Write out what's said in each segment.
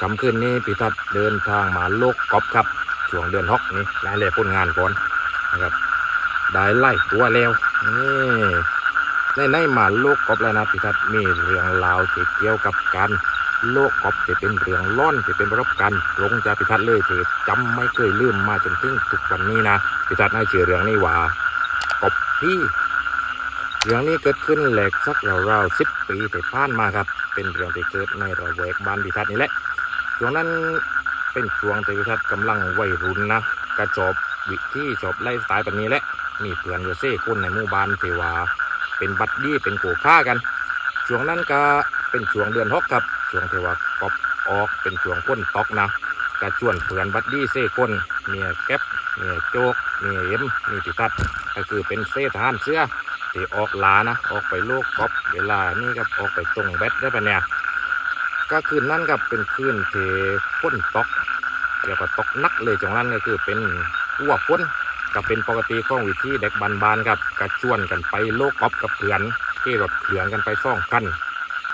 คำคืนนี้พิทัศน์เดินทางมาโลกกอบครับช่วงเดือนฮอกนี่รายละเอียดผลงานก่อนนะครับ ได้ไล่ตัวแล้วนี่ในในมาโลกกอบแล้วนะพิทัศน์มีเรื่องราวที่เกี่ยวกับการโลกกอบที่เป็นเรื่องล่อนที่เป็นประสบการณ์ตรงจากพิทัศน์เลยที่จำไม่เคยลืมมาจนถึงทุกวันนี้นะพิทัศน์ให้ชื่อเรื่องนี้ว่ากบพี่เรื่องนี้เกิดขึ้นแหลกสักราวๆสิบปีที่ผ่านมาครับ เป็นเรื่องที่เกิดในระแวกบ้านพิทัศน์นี่แหละ ช่วงนั้นเป็นช่วงที่พิทัศน์กำลังวัยรุ่นนะกระจบวิธีจบไล่สไตล์แบบนี้แหละมีเพื่อนอยู่เซ่คนในหมู่บ้านที่ว่าเป็นบัดดี้เป็นโกฆ่ากันช่วงนั้นก็เป็นช่วงเดือนฮอกครับช่วงเทวากอบออกเป็นช่วงพ้นตอกนะกระชวนเพื่อนบัดดี้เซ่คนเมียแก๊ปเมียโจกเมียเอ็มมีพิทัศก็คือเป็นเซ่ทหารเสื้อที่ออกลานะออกไปโลกกอบเวลานี่ครับออกไปตรงแบตได้ปะเนี่ย ก็คืนนั้นครับเป็นคืนที่ฝนตกเรียกว่าตกนักเลยจังนั้นก็คือเป็นอ้วกฝนก็เป็นปกติของวิธีเด็กบานๆครับกระชวนกันไปโลกกอบกับเพื่อนที่รถเขื่อนกันไปซ่องกัน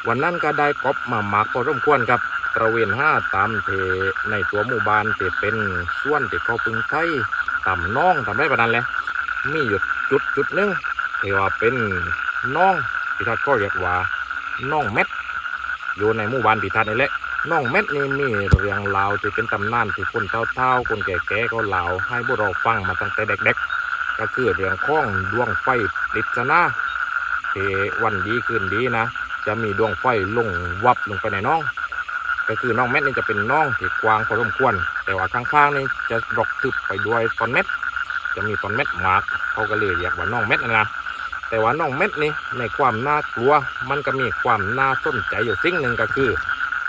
วันนั้นก็ได้กอบมาหมากพอร่มควรครับตระเวนห้าตามเทในตัวหมู่บ้านที่เป็นส่วนที่เขาพึงไทยต่ำน้องทำได้ประนันแหละมีอยู่จุดจุดนึงเทว่าเป็นน้องพิทัศน์ก็เรียกว่าน้องเม็ด อยู่ในหมู่บ้านพิทัศน์นี่แหละน้องเม็ดนี่มีเรื่องราวที่เป็นตำนานที่คนเท่าๆคนแก่ๆก็เล่าให้พวกเราฟังมาตั้งแต่เด็กๆ ก็คือเรื่องข้องดวงไฟปริศนาที่วันดีคืนดีนะ จะมีดวงไฟลงวับลงไปในน้อง ก็คือน้องเม็ดนี่จะเป็นน้องที่กว้างพอสมควร แต่ว่าข้างๆนี่จะรกทึบไปด้วยตอนเม็ด จะมีตอนเม็ดหมากเขาก็เลยเรียกว่าน้องเม็ดนะนะ แต่ว่าน้องเม็ดนี่ในความน่ากลัว มันก็มีความน่าสนใจอยู่สิ่งหนึ่งก็คือ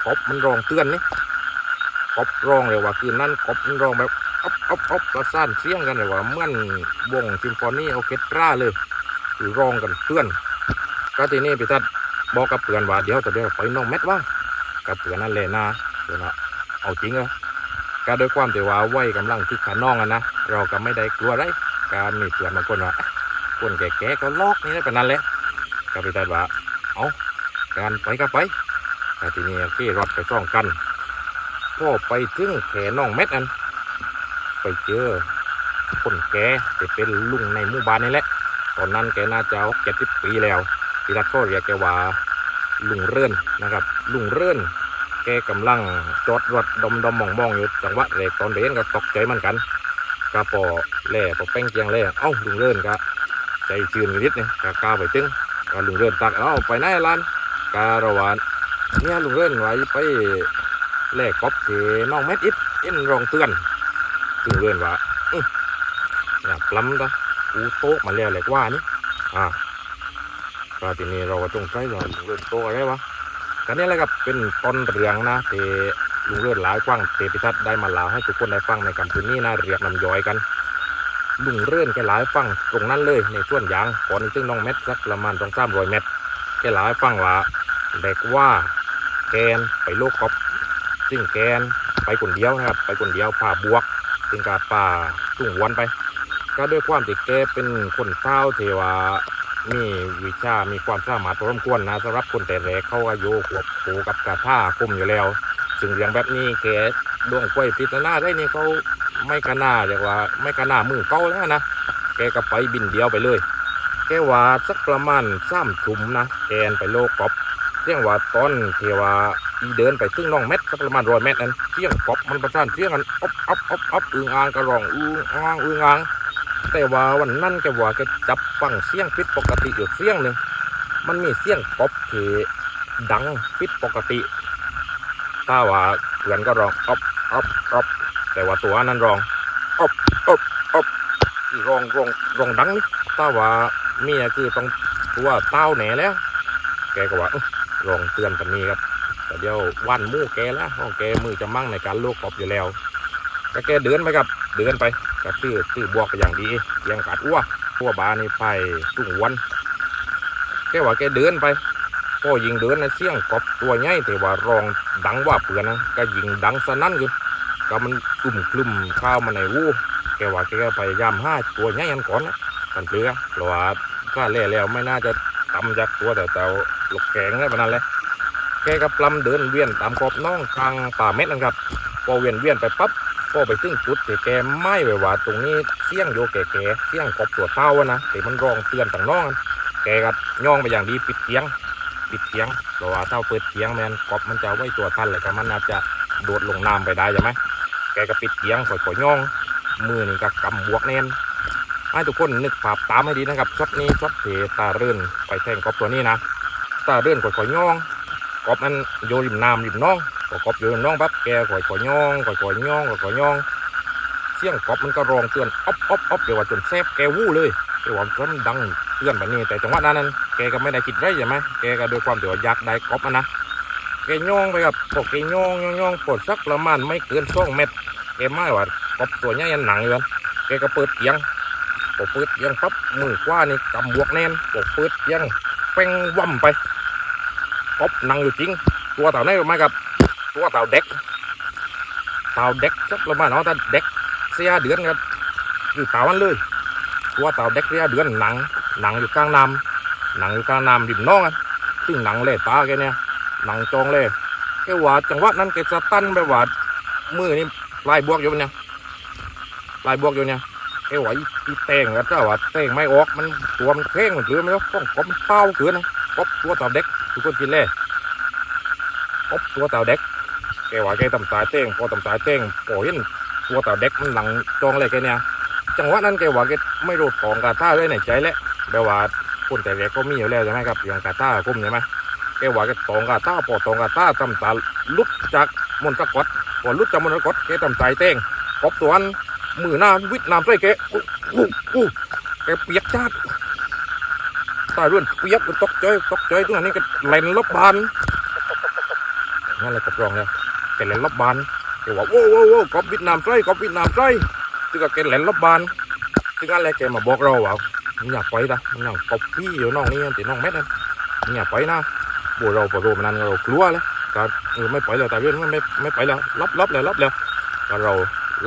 กบมันร้องเตือนนี่กบร้องเลยว่าคือนั่นกบมันร้องแบบอ๊อบอ๊อบอ๊อบประสานเสียงกันเลยว่าเมือนวงซิมโฟนีออเคสตราเลยคือร้องกันเตือนก็ทีนี้พี่ทัดบอกกับเพื่อนว่าเดี๋ยวจะเดี๋ยวไปน้องเม็ดว่ากับเพื่อนนั่นเลยนะเพื่อนว่าเอาจริงเหรอก็ด้วยความที่ว่าวัยกำลังที่ขาน้องอะนะเราก็ไม่ได้กลัวอะไรการมีเพื่อนบางคนว่า คนแก่ๆก็ลอกนี่แหละเป็นนั้นแหละก็ไปตัดว่าเอาการไปก็ไปแต่ทีนี้ที่รถไปซ่องกันพ่อไปถึงแขนน้องเม็ดนั้นไปเจอคนแก่ที่เป็นลุงในหมู่บ้านนี่แหละ ตอนนั้นแกน่าจะเจ็ดสิบปีแล้วพี่รัก็เรียกแกว่าลุงเรื่อนนะครับ ลุงเรื่อนแกกำลังจอดรถดมดมมองมองอยู่จังหวะเรกตอนเรนก็ตกใจมือนกันก็พอแล่พอแป้งเจียงแล่เอ้าลุงเรื่อนก็ ใจชื้นนิดนี่กากาไปตึงก็ลุงเรื่อนตักเอ้าไปไหนล่ะการะวานเนี่ยลุงเรื่อนไว้ไปแลกกบเทน้องเม็ดอิดอินรองเตือนลุงเรื่อนว่าอย่าปล้ำตะกูโต๊ะมาแล้วแหลกว่านี่อ่าก็ทีนี้เราก็ต้องใช้ว่าลุงเรื่อนโต๊ะอะไรวะกันนี้แหละครับเป็นต้นเรืองนะเทลุงเรื่อนหลายกว้างเตพิทัศน์ได้มาเล่าให้ทุกคนได้ฟังในคำคืนนี้นะเรียกนำย้อยกัน ลุงเรื่อนแกหลายฟังตรงนั้นเลยในส่วนยางก่อนถึงน้องเม็ดสักประมาณสองสามร้อยเม็ดแกหลายฟังว่าเด็กว่าแกนไปโลกกอบซึ่งแกนไปคนเดียวนะครับ ไปคนเดียวผ่าบวกซึ่งกับป่าตุ้งวันไป ก็ด้วยความที่แกเป็นคนเท้าเทวามีวิชา มีความสามารถพอสมควรนะสำหรับคนแต่แรกเข้าอายุขวบโขกับกระท่าคมอยู่แล้ว ซึ่งเรื่องแบบนี้แกดวงกล้วยพิจารณาได้นี่เขา ไม่กระหน้าเรียกว่า ไม่กระหน้ามือเก้าแล้วนะแกก็ไปบินเดียวไปเลย แกว่าสักประมาณสามทุ่มนะแกนไปโลกกอบเที่ยงว่าตอนเทว่าอีเดินไปถึงน้องเม็ดสักประมาณร้อยเมตรนั้นเที่ยงกอบมันประสานเที่ยงกันอ๊อบอ๊อบอ๊อบอ๊อบอึงอ่างกระรองอึงอ่างอึงอ่างแต่ว่าวันนั้นแกว่าแกจับฟังเสียงผิดปกติอยู่เสียงหนึ่งมันมีเสียงกอบที่ดังผิดปกติ ถ้าว่าเพื่อนก็ร้องอ๊อบอ๊อบอ๊อบ แต่ว่าตัวนั้นร้องอบอบอบที่ร้องร้องร้องดังนี่ถ้าว่าเมียคือต้องตัวเต้าแหน่แล้ว แกก็ว่าอื้อร้องเตือนกันนี้ครับแต่เดี๋ยววันหมู่แกแล้วห้องแกมือจะมั่งในการลูกกอบอยู่แล้วก็แกเดินไปครับเดินไปก็ตื้อตื้อบวกไปอย่างดียังกัดอ้วพัวบานี่ไปตุ้งวันแกว่าแกเดินไปก็ยิงเดินนะเสียงกอบตัวใหญ่แต่ว่าร้องดังว่าเปลือนนะก็ยิงดังสนั่นขึ้นก็มัน กลุ่มคลุมข้าวมาในวูแกว่าแกก็พยายามห้าตัวใหญ่ยันก่อนนะกันเปลือเพราะว่าถ้าเล่แล้วไม่น่าจะตำจากตัวแต่เต่าลูกแกงได้ปนั้นเลยแกก็ปลำเดินเวียนตามขอบน้องทางป่าเม็ดนะครับพอเวียนเวียนไปปั๊บก็ไปถึงจุดที่แกไม่ไหวว่าตรงนี้เสี่ยงโยแก่ๆเสี่ยงกบตัวเต้าอะนะแต่มันร้องเตือนต่างน้องอะแกก็ย่องไปอย่างดีปิดเตียงปิดเตียงเพราะว่าเต้าเปิดเตียงแมนกบมันจะไว้ตัวทันเลยก็มันอาจะโดดลงน้ำไปได้ใช่ไหม แกก็ปิดเตียงค่อยๆย่อง มือนี่ก็กำบวกแน่นให้ทุกคนนึกภาพตามให้ดีนะครับช็อตนี้ช็อตเทตาเรื่นไปแทงกอบตัวนี้นะตาเรื่นค่อยๆย่องกอบมันโยริมน้ำริมน้องพอกบอยู่น้องปั๊บแกข่อยข่อยย่องข่อยข่อยย่องข่อยข่อยย่อง เสียงกอบมันก็ร้องเตือนอ๊อบอ๊อบอ๊อบเดี๋ยวว่าจนแซบแกวู้เลยเดี๋ยวว่ามันดังเตือนแบบนี้แต่จังหวะนั้นนั้นแกก็ไม่ได้คิดไรใช่ไหมแกก็ด้วยความเดี๋ยวอยากได้กอบมันนะ แกย่องไปกับพวกแกย่องย่องย่องปวดสักประมาณไม่เกินสองเมตรแกไม่ว่ากบตัวใหญ่ยันหนังอยู่กันแกก็เปิดเตียงพอเปิดเตียงปั๊บมือขวานี่กำบวกแน่นพอเปิดเตียงเป้งว่ำไปกบหนังอยู่จริง ตัวเต่าไหนรู้ไหมครับ ตัวเต่าเด็กเต่าเด็กสักประมาณเอาแต่เด็กเสียเดือนครับคือเต่ามันเลยตัวเต่าเด็กเสียเดือนหนังหนังอยู่กลางน้ำหนังอยู่กลางน้ำริมน้องอะซึ่งหนังเล่ตาแกเนี่ย หนังจองเล่แกหว่าจังหวะนั้นแกสตันไปหว่ามือนี่ลายบวกอยู่เนี่ยลายบวกอยู่เนี่ยแกหวาอีเต่งแล้วก็ว่าเต่งไม่ออกมันตัวมันเข่งมันเกลือไม่รู้ก้องกบมันเป้าเกลือนะกบตัวเต่าเด็กทุกคนกินเล่พบตัวเต่าเด็กแกหว่าแกตำสายเต้งพอตำสายเต้งพอเห็นตัวเต่าเด็กมันหลังจองเลยแกเนี่ยจังหวะนั้นแกหว่าแกไม่รู้ของกาท่าเลยในใจแล้วแปลว่าคนแต่แรกก็มีอยู่แล้วใช่ไหมครับอย่างกาท่ากุ้มใช่ไหม แกว่าแกตองกาท่าพอตองกาท่าตำสาลุดจากมนตะกดพอลุดจากมนตะกดแกตำสายเต้งพบตัวนมือหน้าวิดน้ำใส่แกอู้อู้อู้แกเปียกจัดตาเรื่อนเปียกตกใจตกใจตรงนี้ก็เล่นลบบานนั่นแหละกับรองแล้วแกเล่นรอบบานแกว่าโว้โว้โว้กบวิดนามไส้กบวิดนามไส้ซึ่งก็แกเล่นรอบบานซึ่งนั่นแหละแกมาบอกเราว่ามึงอย่าไปนะมึงอยางกบพี่อยู่น้องนี่ตีน้องแม่นั่นมึงอย่าไปนะ บเราพอรู้มันนั้นเรากลัวแล้วก็เออไม่ไปแล้วต่เรื่องไม่ไม่ไม่ไปแล้วรับรับแล้วรับแล้วก็เรา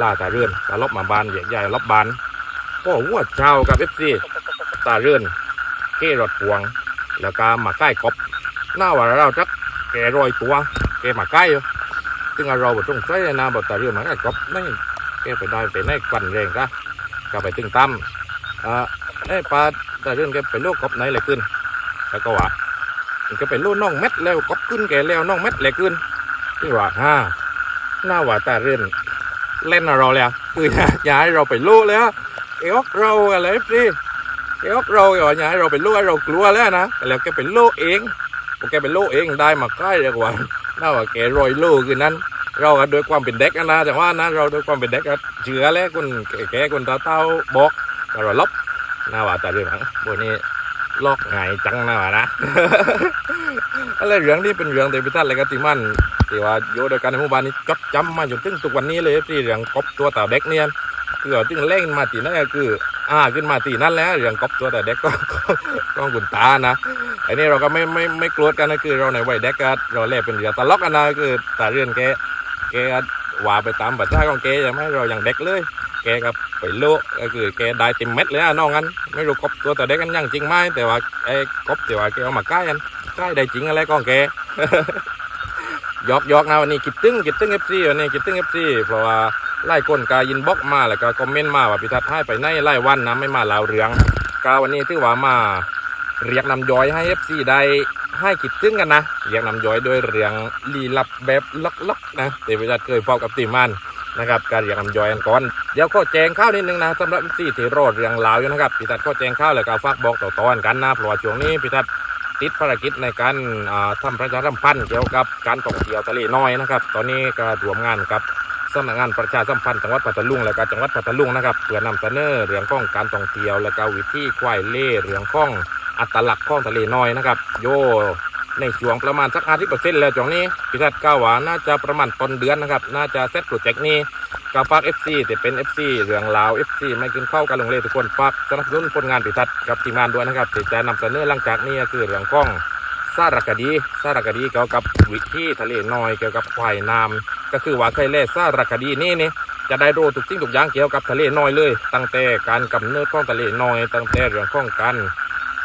ล่าตาเรื่อนก็ลบมาบานใหญ่ใหญ่รับบานก็หัวเช้ากับเอฟซีตาเรื่อนเกรถพวง แล้วก็มาใกล้กบหน้าว่าเราจักแกรอยตัวแกมาใกล้ซึ่งเราบต้องใช้นะบทแต่เรื่องมันก็จบไม่แกไปได้ไปในกวันแรงก็ก็ไปตึงตั้มอ่าไอ้ปลาต่เรื่องแกไปโลกกบไหนเลยขึ้นแล้วก็ว่า ก็ไปโลกน้องเม็ดแล้วกบขึ้นแกแล้วน้องเม็ดเลยขึ้นที่ว่าฮ่าหน้าว่าแต่เรื่องเล่นเราแล้วคืออย่าให้เราไปโลกแล้วเอวเราอะไรสิเอวเราอย่าให้เราไปลกให้เรากลัวแล้วนะแล้วแกไปโลกเองโอเคเป็นโลเองได้มาใกล้เลยกว่าน่าว่าแกรอยโลคือนั้นเราก็ด้วยความเป็นเด็กนะแต่ว่านะเราด้วยความเป็นเด็กก็เชื่อแล้วคนแก่คนตาเต้าบอกแต่เราลบน่าว่าแต่เรื่องนั้นบนนี้ลอกไงจังหน่าว่านะ อะไรเรื่องนี้เป็นเรื่องเตพิทัน์อะไรกันที่มันที่ว่าอยู่ด้วยกันในหมู่บ้านนี้จดจำมาจนถึงทุกวันนี้เลยที่เรื่องกบตัวตาเด็กเนี่ยคือถึงเล่นมาตีนั่นก็คือ อ่าขึ้นมาตีนั่นแล้วเรื่องกบตัวแต่เด็กก็ก็ก็กุนตานะอันนี้เราก็ไม่ไม่ไม่กลัวกันนะคือเราในวัยเด็กก็เราเล่นเป็นเรื่องตลกกันนะคือแต่เรื่องแกแกว่าไปตามบัตรของแกใช่ไหมเราอย่างเด็กเลยแกก็ไปโลกก็คือแกได้เต็มเม็ดเลยอะน้องกันไม่รู้กบตัวแต่เด็กกันยังจริงไหมแต่ว่าไอ้กบแต่ว่าแกเอามาใกล้กัน ใกล้ได้จริงอะไรก็ของแกยอกยอกนะวันนี้คิดตึ้งคิดตึ้งเอฟซีวันนี้คิดตึ้งเอฟซีเพราะว่าไล่คนกายินบล็อกมาแล้วก็คอมเมนต์มาว่าพิทัศน์ให้ไปในไล่วันนะไม่มาลาวเรืองกาวันนี้ถือว่ามาเรียกนำย้อยให้ FC ได้ให้คิดตึ้งกันนะเรียกนำย้อยด้วยเรียงลีลับแบบลักๆนะเตวิจัดเคยพบกับตีมันนะครับการเรียกนำย้อยกันก่อนเดี๋ยวก็แจงข้าวนิดนึงนะสำหรับที่ที่รอดเรียงลาวอยู่นะครับพิทัดก็แจงข้าวแล้วก็ฝากบอกต่อๆกันนะเพราะว่าช่วงนี้พิทัด ติดภารกิจในการอ่าทำประชาสัมพันธ์เกี่ยวกับการท่องเที่ยวทะเลน้อยนะครับ ตอนนี้ก็รวมงานกับสำนักงานประชาสัมพันธ์จังหวัดปัตตานีและก็จังหวัดปัตตานีนะครับเพื่อนำเสนอเรื่องของการท่องเที่ยวและก็วิธีควายเล่เรื่องของอัตลักษณ์ของทะเลน้อยนะครับ โยในช่วงประมาณสักห้าสิบเปอร์เซ็นต์แล้วจองนี้พิทัศน์ก้าวหวาน่าจะประมาณต้นเดือนนะครับ น่าจะเซตโปรเจกต์นี้ กับฝาก FC แต่เป็น FC เรื่องลาว FC ไม่กินข้าวกันลงเลยทุกคนฝากสนับสนุนผลงานพิทัศน์กับทีมงานด้วยนะครับที่จะนำเสนอหลังจากนี้ก็คือเรื่องของสารคดีสารคดีเกี่ยวกับวิธีทะเลน้อยเกี่ยวกับควายน้ำก็คือว่าเคยเล่นสารคดีนี่นี่จะได้รู้ทุกสิ่งทุกอย่างเกี่ยวกับทะเลน้อยเลย ตั้งแต่การกำเนิดของทะเลน้อย ตั้งแต่เรื่องของการ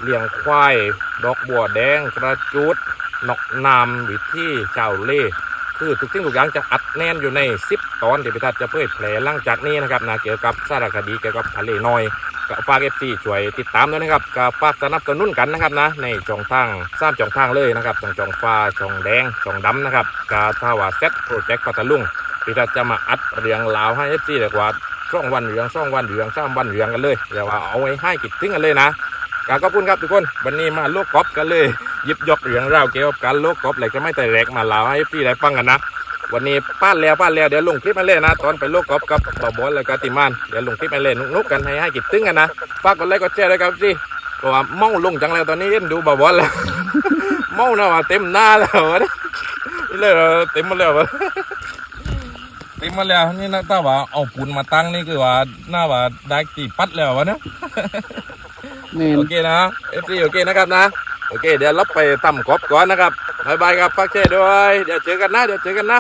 เลี้ยงควายดอกบัวแดงกระจุดนกนามวิธีเจ้าเล่ คือทุกสิ่งทุกอย่างจะอัดแน่นอยู่ในซิปตอนที่พิทัศน์จะเผยแผลหลังจากนี้นะครับนะเกี่ยวกับสารคดีเกี่ยวกับทะเลน้อยก็ฝากเอฟซีช่วยติดตามด้วยนะครับก็ฝากสนับสนุนกันนะครับนะในช่องทางสามช่องทางเลยนะครับช่องช่องฟ้าช่องแดงช่องดำนะครับกาทาวาเซ็ตโปรเจกต์พัทลุงพิทัศน์จะมาอัดเรียงราวให้เอฟซีเรียกว่าช่องวันเหลืองช่องวันเหลืองช่องวันเหลืองกันเลยเดี๋ยวว่าเอาไว้ให้กิดถึงกันเลยนะ กาขอบคุณครับทุกคนวันนี้มาโลกกอล์ฟกันเลยยิบยกเรื่องราวเกี่ยวกับการโลกกอล์ฟอะไรก็ไม่แต่แรกมาเล่าให้พี่ได้ฟังกันนะวันนี้ป้านแล้วป้านแล้วเดี๋ยวลงคลิปมาเล่นนะ ตอนไปโลกกอล์ฟกับต่อบอลแล้วก็ติมานเดี๋ยวลงคลิปมาเล่นนุกๆกันให้ให้กิดตึงกันนะฝากกดไลค์กดแชร์ด้วยครับสิเพราะว่าเมาลงจังแล้วตอนนี้เอ็นดูบอลแล้วเมานะว่าเต็มหน้าแล้ววะเนี่เลยเต็มมาแล้วเต็มมาแล้วนี่นะถ้าว่าเอาปูนมาตั้งนี่คือว่าหน้าว่าได้กี่ปัดแล้ววะเนี่ย นโอเคนะเอฟซีโอเคนะครับนะโอเค เดี๋ยวรับไปต่ำกบก่อนนะครับบายบายครับพักเช่ด้วย เดี๋ยวเจอกันนะ เดี๋ยวเจอกันนะ